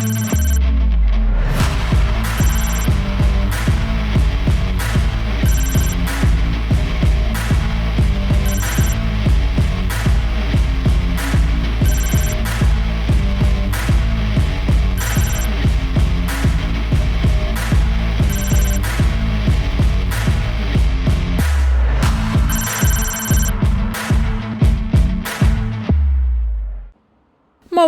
you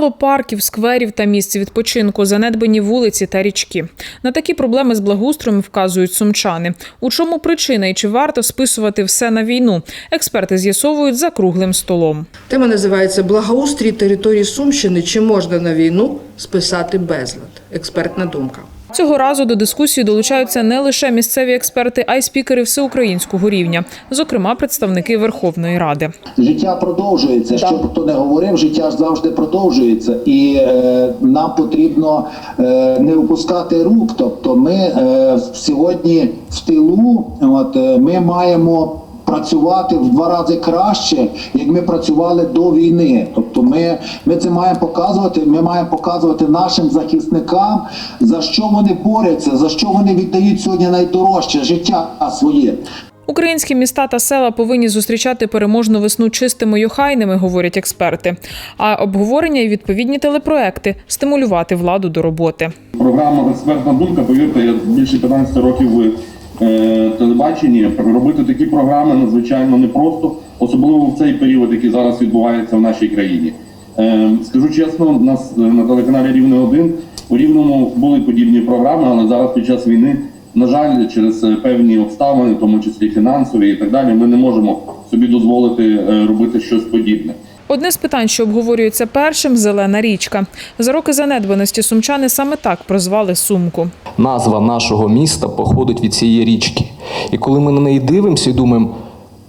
Мало парків, скверів та місць відпочинку, занедбані вулиці та річки. На такі проблеми з благоустроєм вказують сумчани. У чому причина і чи варто списувати все на війну? Експерти з'ясовують за круглим столом. Тема називається Благоустрій території Сумщини. Чи можна на війну списати безлад? Експертна думка. Цього разу до дискусії долучаються не лише місцеві експерти, а й спікери всеукраїнського рівня, зокрема представники Верховної Ради. Життя продовжується. Що б хто не говорив, життя ж завжди продовжується, і е, нам потрібно е, не опускати рук. Тобто, ми е, сьогодні в тилу, от е, ми маємо. Працювати в два рази краще, як ми працювали до війни. Тобто, ми, ми це маємо показувати. Ми маємо показувати нашим захисникам, за що вони борються, за що вони віддають сьогодні найдорожче життя своє. Українські міста та села повинні зустрічати переможну весну чистими й охайними, говорять експерти. А обговорення і відповідні телепроекти стимулювати владу до роботи. Програма експертна думка, повірте, я більше 15 років телебаченні. Робити такі програми надзвичайно непросто, особливо в цей період, який зараз відбувається в нашій країні. Е, скажу чесно, нас е, на телеканалі Рівне 1 у Рівному були подібні програми, але зараз під час війни, на жаль, через е, певні обставини, в тому числі фінансові і так далі, ми не можемо собі дозволити е, робити щось подібне. Одне з питань, що обговорюється першим зелена річка. За роки занедбаності сумчани саме так прозвали сумку. Назва нашого міста походить від цієї річки. І коли ми на неї дивимося і думаємо,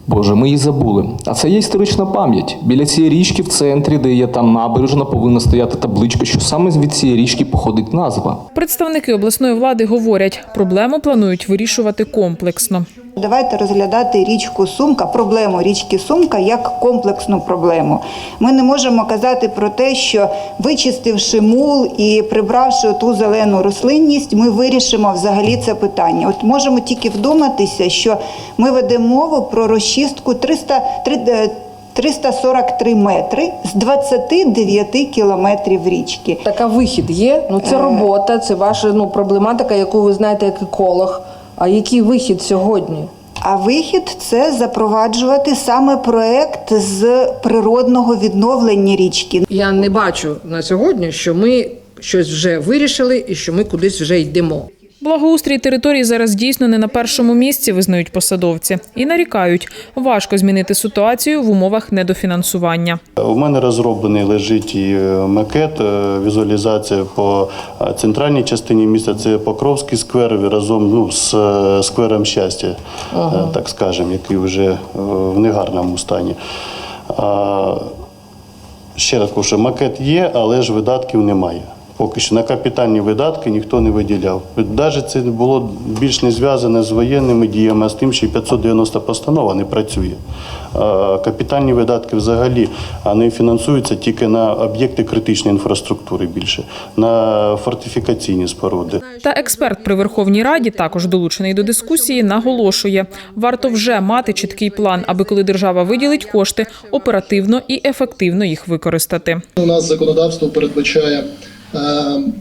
Боже, ми її забули. А це є історична пам'ять. Біля цієї річки в центрі, де є там набережна, повинна стояти табличка, що саме від цієї річки походить назва. Представники обласної влади говорять, проблему планують вирішувати комплексно. Давайте розглядати річку Сумка, проблему річки Сумка як комплексну проблему. Ми не можемо казати про те, що вичистивши мул і прибравши ту зелену рослинність, ми вирішимо взагалі це питання. От можемо тільки вдуматися, що ми ведемо мову про розчистку 300, три- 343 метри з 29 кілометрів річки. Така вихід є. Ну це робота, це ваша ну проблематика, яку ви знаєте як еколог. А який вихід сьогодні? А вихід це запроваджувати саме проект з природного відновлення річки. Я не бачу на сьогодні, що ми щось вже вирішили і що ми кудись вже йдемо. Благоустрій території зараз дійсно не на першому місці, визнають посадовці, і нарікають, важко змінити ситуацію в умовах недофінансування. У мене розроблений лежить і е, макет, е, візуалізація по е, центральній частині міста. Це Покровський сквер разом ну, з сквером щастя, е, так скажемо, який вже в негарному стані. А, Ще раз кажу, що макет є, але ж видатків немає. Поки що на капітальні видатки ніхто не виділяв. Навіть це було більш не зв'язане з воєнними діями, а з тим, що і 590 постанова не працює. Капітальні видатки взагалі вони фінансуються тільки на об'єкти критичної інфраструктури більше, на фортифікаційні споруди. Та експерт при Верховній Раді, також долучений до дискусії, наголошує, варто вже мати чіткий план, аби коли держава виділить кошти, оперативно і ефективно їх використати. У нас законодавство передбачає е,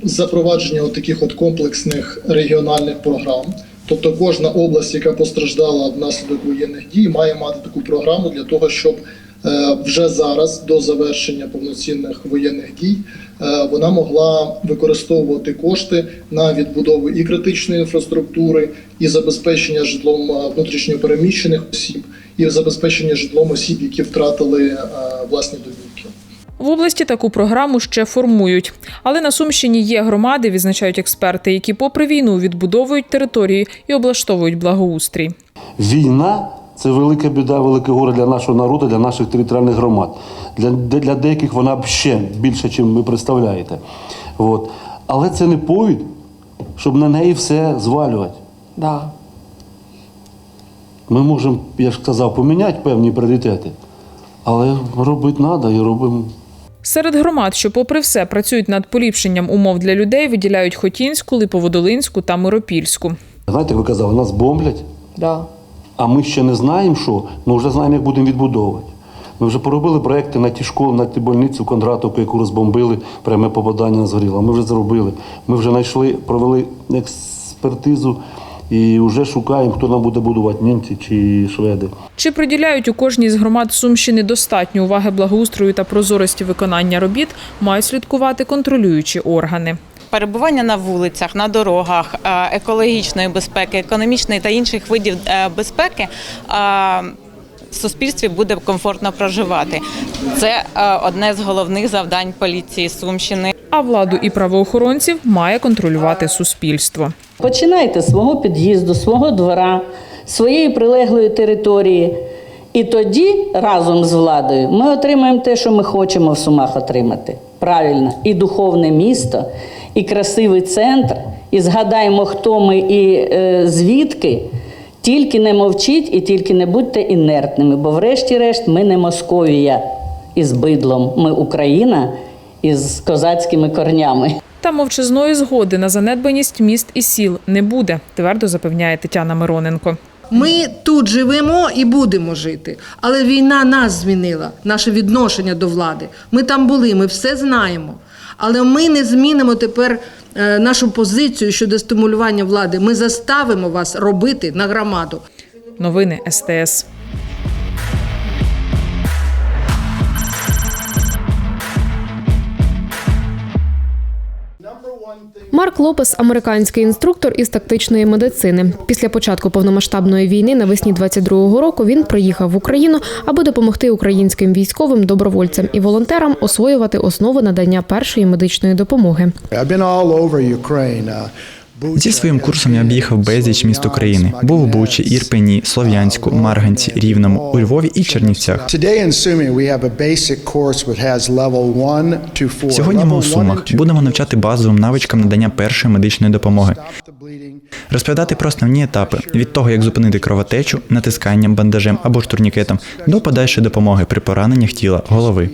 запровадження от таких от комплексних регіональних програм. Тобто кожна область, яка постраждала внаслідок воєнних дій, має мати таку програму для того, щоб е, вже зараз, до завершення повноцінних воєнних дій, е, вона могла використовувати кошти на відбудову і критичної інфраструктури, і забезпечення житлом е, внутрішньопереміщених осіб, і забезпечення житлом осіб, які втратили е, власні домівки. В області таку програму ще формують. Але на Сумщині є громади, відзначають експерти, які, попри війну, відбудовують території і облаштовують благоустрій. Війна це велика біда, велике горе для нашого народу, для наших територіальних громад. Для, для деяких вона ще більше, ніж ви представляєте. От. Але це не повід, щоб на неї все звалювати. Да. Ми можемо, я ж сказав, поміняти певні пріоритети, але робити треба і робимо. Серед громад, що, попри все, працюють над поліпшенням умов для людей, виділяють Хотінську, Липоводолинську та Миропільську. Знаєте, ви казали, нас бомблять, Да. а ми ще не знаємо, що. Ми вже знаємо, як будемо відбудовувати. Ми вже поробили проекти на ті школи, на ті больницю Кондратовку, яку розбомбили, пряме попадання згоріло. Ми вже зробили. Ми вже знайшли, провели експертизу і вже шукаємо, хто нам буде будувати, німці чи шведи. Чи приділяють у кожній з громад Сумщини достатньо уваги благоустрою та прозорості виконання робіт, мають слідкувати контролюючі органи. Перебування на вулицях, на дорогах, е, екологічної безпеки, економічної та інших видів е, безпеки е, в суспільстві буде комфортно проживати. Це е, одне з головних завдань поліції Сумщини. А владу і правоохоронців має контролювати суспільство. Починайте з свого під'їзду, свого двора, своєї прилеглої території. І тоді разом з владою ми отримаємо те, що ми хочемо в Сумах отримати. Правильно, і духовне місто, і красивий центр, і згадаємо, хто ми і е, звідки. Тільки не мовчіть і тільки не будьте інертними, бо врешті-решт ми не Московія із бидлом, ми Україна із козацькими корнями. Та мовчазної згоди на занедбаність міст і сіл не буде, твердо запевняє Тетяна Мироненко. Ми тут живемо і будемо жити, але війна нас змінила, наше відношення до влади. Ми там були, ми все знаємо. Але ми не змінимо тепер е, нашу позицію щодо стимулювання влади. Ми заставимо вас робити на громаду. Новини СТС. Марк Лопес американський інструктор із тактичної медицини. Після початку повномасштабної війни навесні 22-го року він приїхав в Україну, аби допомогти українським військовим, добровольцям і волонтерам освоювати основи надання першої медичної допомоги. Зі своїм курсом я об'їхав безліч міст України. Був у Бучі, Ірпені, Слов'янську, Марганці, Рівному, у Львові і Чернівцях. Сьогодні ми у Сумах будемо навчати базовим навичкам надання першої медичної допомоги. Розповідати про основні етапи від того, як зупинити кровотечу, натисканням, бандажем або ж турнікетом, до подальшої допомоги при пораненнях тіла, голови.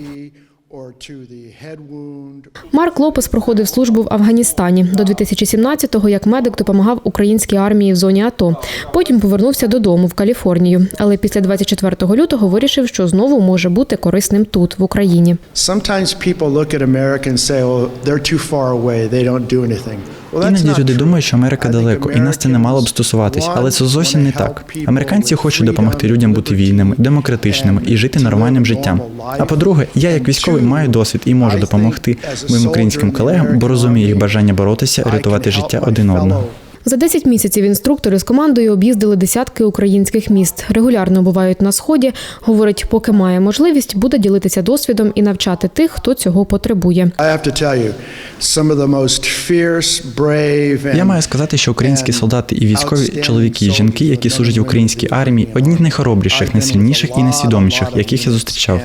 Марк Лопес проходив службу в Афганістані до 2017-го як медик допомагав українській армії в зоні АТО. Потім повернувся додому в Каліфорнію, але після 24 лютого вирішив, що знову може бути корисним тут, в Україні. Іноді люди думають, що Америка далеко, і нас це не мало б стосуватись, але це зовсім не так. Американці хочуть допомогти людям бути вільними, демократичними і жити нормальним життям. А по-друге, я як військовий маю досвід і можу допомогти моїм українським колегам, бо розумію їх бажання боротися, рятувати життя один одного. За 10 місяців інструктори з командою об'їздили десятки українських міст. Регулярно бувають на сході. Говорить, поки має можливість, буде ділитися досвідом і навчати тих, хто цього потребує. Я маю сказати, що українські солдати і військові чоловіки і жінки, які служать в українській армії, одні з найхоробріших, найсильніших і найсвідоміших, яких я зустрічав.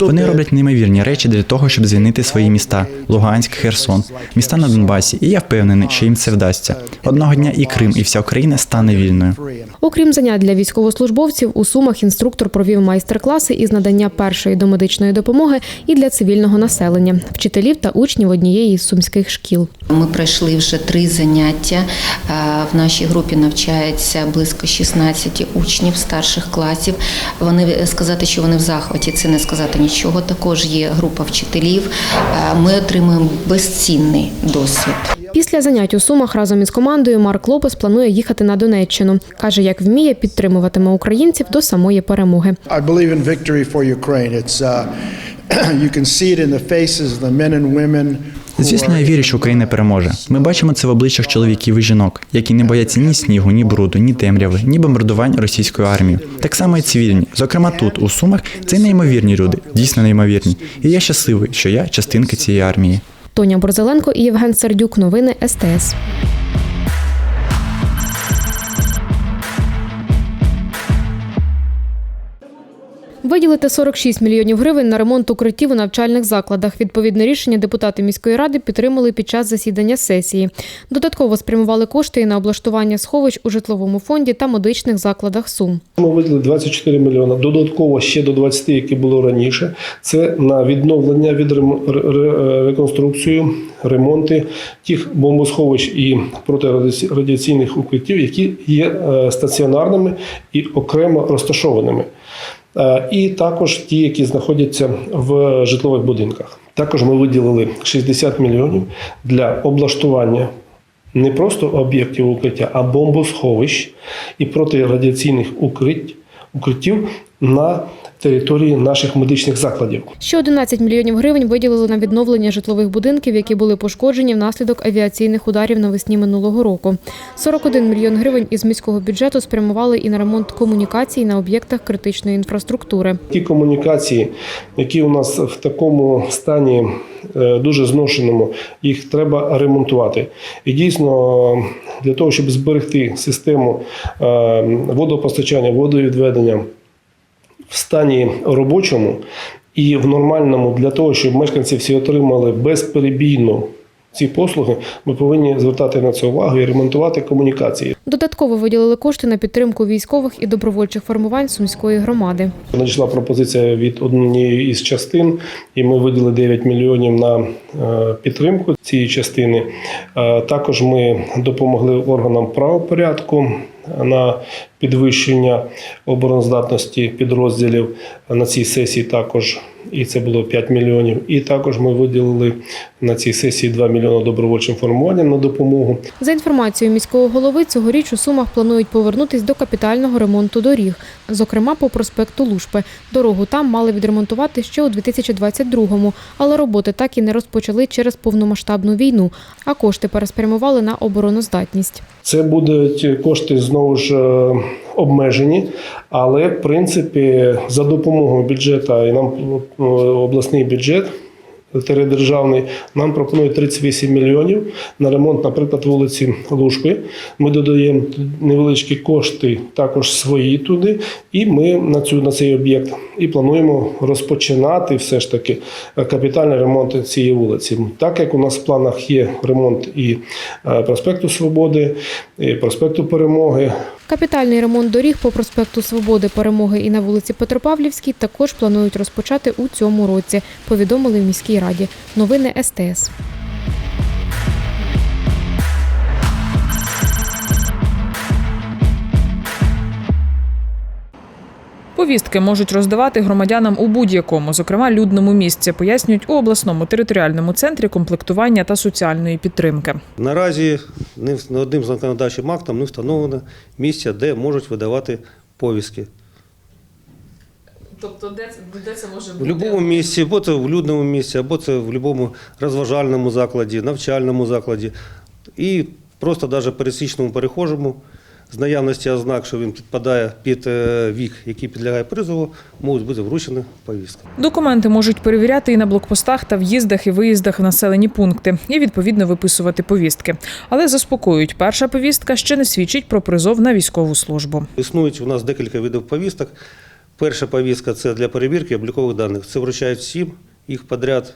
Вони роблять неймовірні речі для того, щоб звільнити свої міста Луганськ, Херсон, міста на Донбасі, і я впевнений, що їм це вдасться. Одного дня і Крим, і вся Україна стане вільною. Окрім занять для військовослужбовців, у Сумах інструктор провів майстер-класи із надання першої домедичної допомоги і для цивільного населення, вчителів та учнів однієї із сумських шкіл. Ми пройшли вже три заняття. Е, В нашій групі навчається близько 16 учнів старших класів. Вони е, сказати, що вони в захваті, це не сказати нічого. Також є група вчителів. Е, Ми отримуємо безцінний досвід. Після занять у Сумах разом із командою Марк Лопес планує їхати на Донеччину. Каже, як вміє, підтримуватиме українців до самої перемоги. Uh. Звісно, я вірю, що Україна переможе. Ми бачимо це в обличчях чоловіків і жінок, які не бояться ні снігу, ні бруду, ні темряви, ні бомбардувань російською армією. Так само і цивільні. Зокрема, тут, у Сумах, це неймовірні люди, дійсно неймовірні. І я щасливий, що я частинка цієї армії. Тоня Борзеленко і Євген Сердюк. Новини СТС. Виділити 46 мільйонів гривень на ремонт укриттів у навчальних закладах. Відповідне рішення депутати міської ради підтримали під час засідання сесії. Додатково спрямували кошти і на облаштування сховищ у житловому фонді та медичних закладах Сум. Ми виділили 24 мільйони. Додатково ще до 20, які було раніше. Це на відновлення, ре- ре- реконструкцію, ремонти тих бомбосховищ і протирадіаційних укриттів, які є е, стаціонарними і окремо розташованими. Е, І також ті, які знаходяться в житлових будинках. Також ми виділили 60 мільйонів для облаштування не просто об'єктів укриття, а бомбосховищ і протирадіаційних укриттів, на території наших медичних закладів. Ще 11 мільйонів гривень виділили на відновлення житлових будинків, які були пошкоджені внаслідок авіаційних ударів навесні минулого року. 41 мільйон гривень із міського бюджету спрямували і на ремонт комунікацій на об'єктах критичної інфраструктури. Ті комунікації, які у нас в такому стані е, дуже зношеному, їх треба ремонтувати. І дійсно, для того, щоб зберегти систему е, водопостачання, водовідведення в стані робочому і в нормальному для того, щоб мешканці всі отримали безперебійно ці послуги, ми повинні звертати на це увагу і ремонтувати комунікації. Додатково виділили кошти на підтримку військових і добровольчих формувань сумської громади. Надійшла пропозиція від однієї із частин, і ми виділили 9 мільйонів на е, підтримку цієї частини. Е, Також ми допомогли органам правопорядку на підвищення обороноздатності підрозділів на цій сесії. Також і це було 5 мільйонів. І також ми виділили на цій сесії 2 мільйони добровольчим формуванням на допомогу. За інформацією міського голови, цьогоріч у Сумах планують повернутись до капітального ремонту доріг, зокрема по проспекту Лушпи. Дорогу там мали відремонтувати ще у 2022-му, але роботи так і не розпочали через повномасштабну війну, а кошти переспрямували на обороноздатність. Це будуть кошти знову ж е, обмежені, але в принципі за допомогою бюджету і нам е, обласний бюджет. Тередержавний нам пропонує 38 мільйонів на ремонт, наприклад, вулиці Лужки. Ми додаємо невеличкі кошти, також свої туди, і ми на цю на цей об'єкт і плануємо розпочинати все ж таки е, капітальний ремонт цієї вулиці. Так як у нас в планах є ремонт і е, проспекту Свободи, і проспекту Перемоги, Капітальний ремонт доріг по проспекту Свободи, Перемоги і на вулиці Петропавлівській також планують розпочати у цьому році, повідомили в міській раді. Новини СТС. Повістки можуть роздавати громадянам у будь-якому, зокрема людному місці, пояснюють у обласному територіальному центрі комплектування та соціальної підтримки. Наразі не одним законодавчим актом не встановлено місця, де можуть видавати повістки. Тобто, де це, де це може В будь-якому місці, або це в людному місці, або це в будь-якому розважальному закладі, навчальному закладі. І просто навіть пересічному перехожому з наявності ознак, що він підпадає під е, вік, який підлягає призову, можуть бути вручені повістки. Документи можуть перевіряти і на блокпостах та в'їздах і виїздах в населені пункти, і відповідно виписувати повістки. Але заспокоюють, перша повістка ще не свідчить про призов на військову службу. Існують у нас декілька видів повісток. Перша повістка це для перевірки облікових даних. Це вручають всім їх подряд,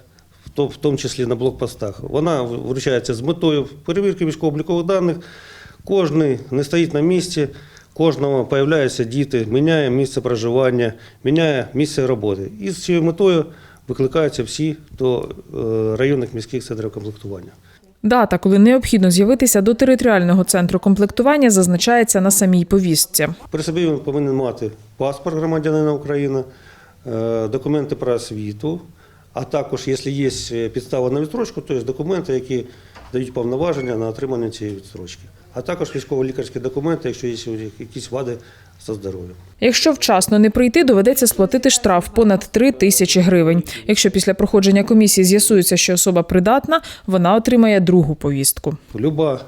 в в тому числі на блокпостах. Вона вручається з метою перевірки військово-облікових даних. Кожний не стоїть на місці, кожного появляються діти, міняє місце проживання, міняє місце роботи. І з цією метою викликаються всі до е, районних міських центрів комплектування. Дата, коли необхідно з'явитися до територіального центру комплектування, зазначається на самій повістці. При собі він повинен мати паспорт громадянина України, е, документи про освіту, а також, якщо є е, підстава на відстрочку, то є документи, які дають повноваження на отримання цієї відстрочки. А також військово-лікарські документи, якщо є якісь вади за здоров'ям. Якщо вчасно не прийти, доведеться сплатити штраф понад 3 тисячі гривень. Якщо після проходження комісії з'ясується, що особа придатна, вона отримає другу повістку. Люба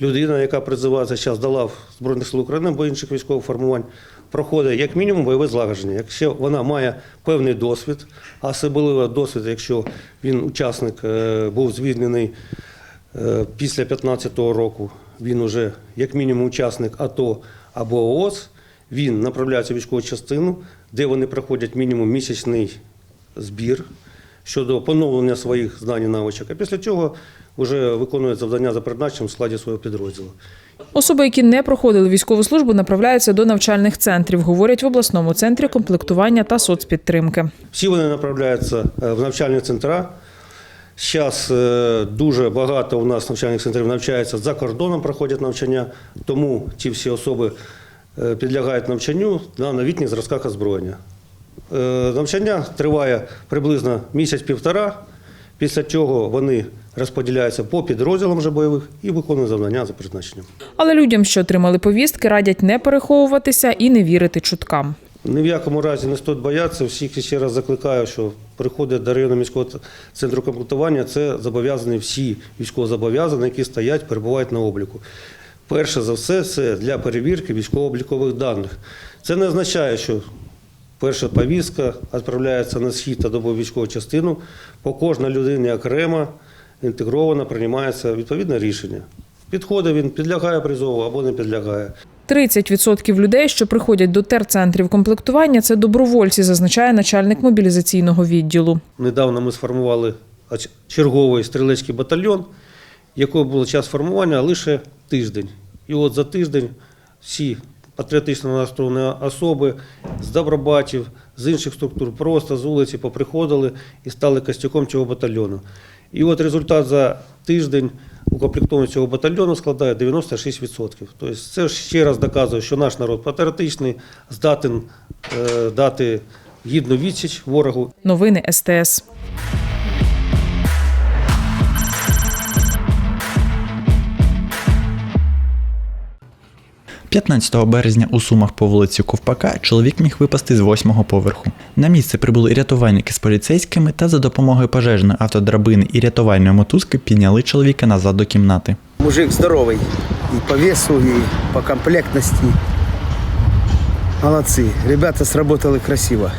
людина, яка призивається зараз до лав Збройних сил України або інших військових формувань, проходить як мінімум бойове злагодження. Якщо вона має певний досвід, а особливо досвід, якщо він учасник е, був звільнений е, після 2015 року, він уже як мінімум учасник АТО або ООС, він направляється в військову частину, де вони проходять мінімум місячний збір щодо поновлення своїх знань і навичок. А після цього вже виконують завдання за призначенням в складі свого підрозділу. Особи, які не проходили військову службу, направляються до навчальних центрів, говорять в обласному центрі комплектування та соцпідтримки. Всі вони направляються е, в навчальні центра. Зараз дуже багато у нас навчальних центрів навчаються за кордоном, проходять навчання, тому ці всі особи е, підлягають навчанню на новітніх зразках озброєння. Е, Навчання триває приблизно місяць-півтора, після чого вони розподіляються по підрозділам вже бойових і виконують завдання за призначенням. Але людям, що отримали повістки, радять не переховуватися і не вірити чуткам. Ні в якому разі не стоїть боятися. Всіх ще раз закликаю, що приходять до районного міського центру комплектування. Це зобов'язані всі військовозобов'язані, які стоять, перебувають на обліку. Перше за все, це для перевірки військово-облікових даних. Це не означає, що перша повістка відправляється на схід та добу військову частину. По кожній людині окремо інтегровано приймається відповідне рішення. Підходить він, підлягає призову або не підлягає. 30% людей, що приходять до терцентрів комплектування, це добровольці, зазначає начальник мобілізаційного відділу. Недавно ми сформували черговий стрілецький батальйон, якого було час формування лише тиждень. І от за тиждень всі патріотично настроєні особи з добробатів, з інших структур, просто з вулиці поприходили і стали костяком цього батальйону. І от результат за тиждень укомплектованість цього батальйону складає 96%. Тобто це ще раз доказує, що наш народ патріотичний, здатен е, дати гідну відсіч ворогу Новини СТС. 15 березня у Сумах по вулиці Ковпака чоловік міг випасти з восьмого поверху. На місце прибули рятувальники з поліцейськими та за допомогою пожежної автодрабини і рятувальної мотузки підняли чоловіка назад до кімнати. Мужик здоровий і по весу, і по комплектності. Молодці. Ребята сработали красиво.